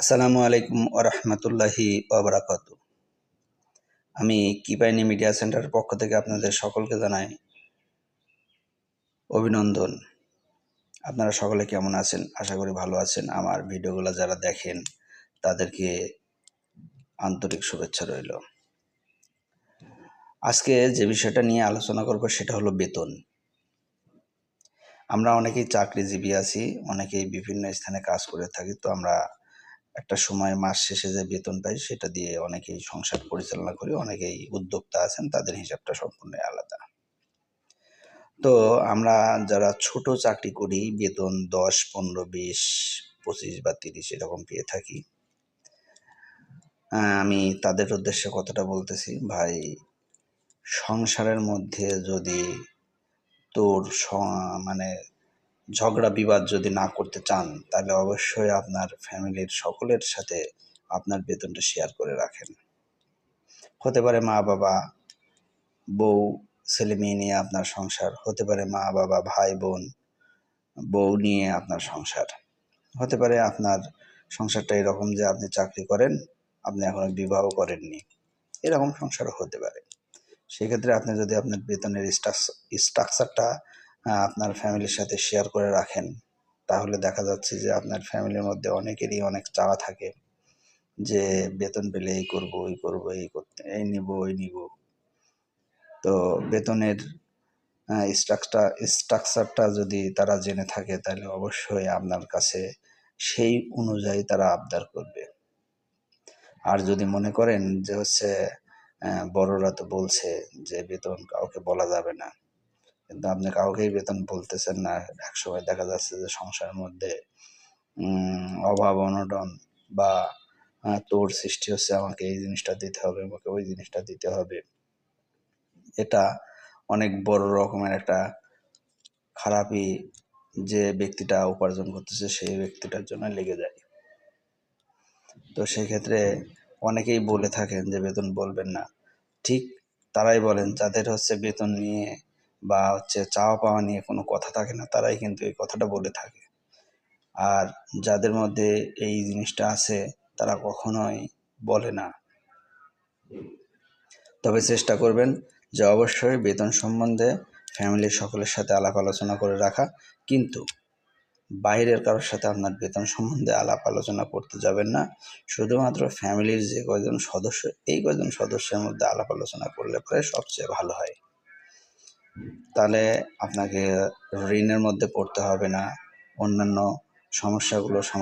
আসসালামু আলাইকুম ওরহমতুল্লাহি ওবরাকাত। আমি কিপাইনি মিডিয়া সেন্টারের পক্ষ থেকে আপনাদের সকলকে জানাই অভিনন্দন। আপনারা সকলে কেমন আছেন? আশা করি ভালো আছেন। আমার ভিডিওগুলো যারা দেখেন, তাদেরকে আন্তরিক শুভেচ্ছা রইল। আজকে যে বিষয়টা নিয়ে আলোচনা করব সেটা হলো বেতন। আমরা অনেকেই চাকরিজীবী আছি, অনেকেই বিভিন্ন স্থানে কাজ করে থাকি, তো আমরা একটা সময় মাস শেষে যে বেতন পাই, সেটা দিয়ে অনেকেই সংসার পরিচালনা করি, অনেকেই উদ্যোক্তা আছেন, তাদের হিসাবটা সম্পূর্ণ আলাদা। তো আমরা যারা ছোট চাকরি করি, বেতন দশ, পনেরো, বিশ, পঁচিশ বা তিরিশ এরকম পেয়ে থাকি। আমি তাদের উদ্দেশ্যে কথাটা বলতেছি, ভাই, সংসারের মধ্যে যদি তোর মানে ঝগড়া, বিবাদ যদি না করতে চান, তাহলে অবশ্যই আপনার ফ্যামিলির সকলের সাথে আপনার বেতনটা শেয়ার করে রাখেন। হতে পারে মা, বাবা, বউ, ছেলে মেয়ে নিয়ে আপনার সংসার, হতে পারে মা, বাবা, ভাই, বোন, বউ নিয়ে আপনার সংসার। হতে পারে আপনার সংসারটা এরকম যে আপনি চাকরি করেন, আপনি এখনও বিবাহ করেননি। এরকম সংসারও হতে পারে। সেক্ষেত্রে আপনি যদি আপনার বেতনের স্ট্রাকচারটা আপনার ফ্যামিলির সাথে শেয়ার করে রাখেন। তাহলে দেখা যাচ্ছে যে আপনার ফ্যামিলির মধ্যে অনেকেরই অনেক চাওয়া থাকে যে বেতন পেলে এই করব এই করব, এই করতে, এই নিব, ওই নিব। তো বেতনের স্ট্রাকচার স্ট্রাকচারটা যদি তারা জেনে থাকে তাহলে অবশ্যই আপনার কাছে সেই অনুযায়ী তারা আবদার করবে। আর যদি মনে করেন যে হচ্ছে বড়রা তো বলছে যে বেতন কাউকে বলা যাবে না। কিন্তু আপনি কাউকেই বেতন বলতেছেন না। এক সময় দেখা যাচ্ছে যে সংসারের মধ্যে অভাব, অনটন বা তোর সৃষ্টি হচ্ছে, আমাকে এই জিনিসটা দিতে হবে, আমাকে ওই জিনিসটা দিতে হবে। এটা অনেক বড় রকমের একটা খারাপই যে ব্যক্তিটা উপার্জন করতেছে, সেই ব্যক্তিটার জন্য লেগে যায়। তো সেক্ষেত্রে অনেকেই বলে থাকেন যে বেতন বলবেন না। ঠিক তারাই বলেন, যাদের হচ্ছে বেতন নিয়ে বা হচ্ছে চাওয়া পাওয়া নিয়ে কোনো কথা থাকে না, তারাই কিন্তু এই কথাটা বলে থাকে। আর যাদের মধ্যে এই জিনিসটা আছে, তারা কখনোই বলে না। তবে চেষ্টা করবেন যে অবশ্যই বেতন সম্বন্ধে ফ্যামিলির সকলের সাথে আলাপ আলোচনা করে রাখা। কিন্তু বাইরের কারোর সাথে আপনার বেতন সম্বন্ধে আলাপ আলোচনা করতে যাবেন না। শুধুমাত্র ফ্যামিলির যে কয়জন সদস্য, এই কয়জন সদস্যের মধ্যে আলাপ আলোচনা করলে পরে সবচেয়ে ভালো হয়। তাহলে আপনাকে ঋণের মধ্যে পড়তে হবে না। অন্যান্য সমস্যাগুলো সমাধান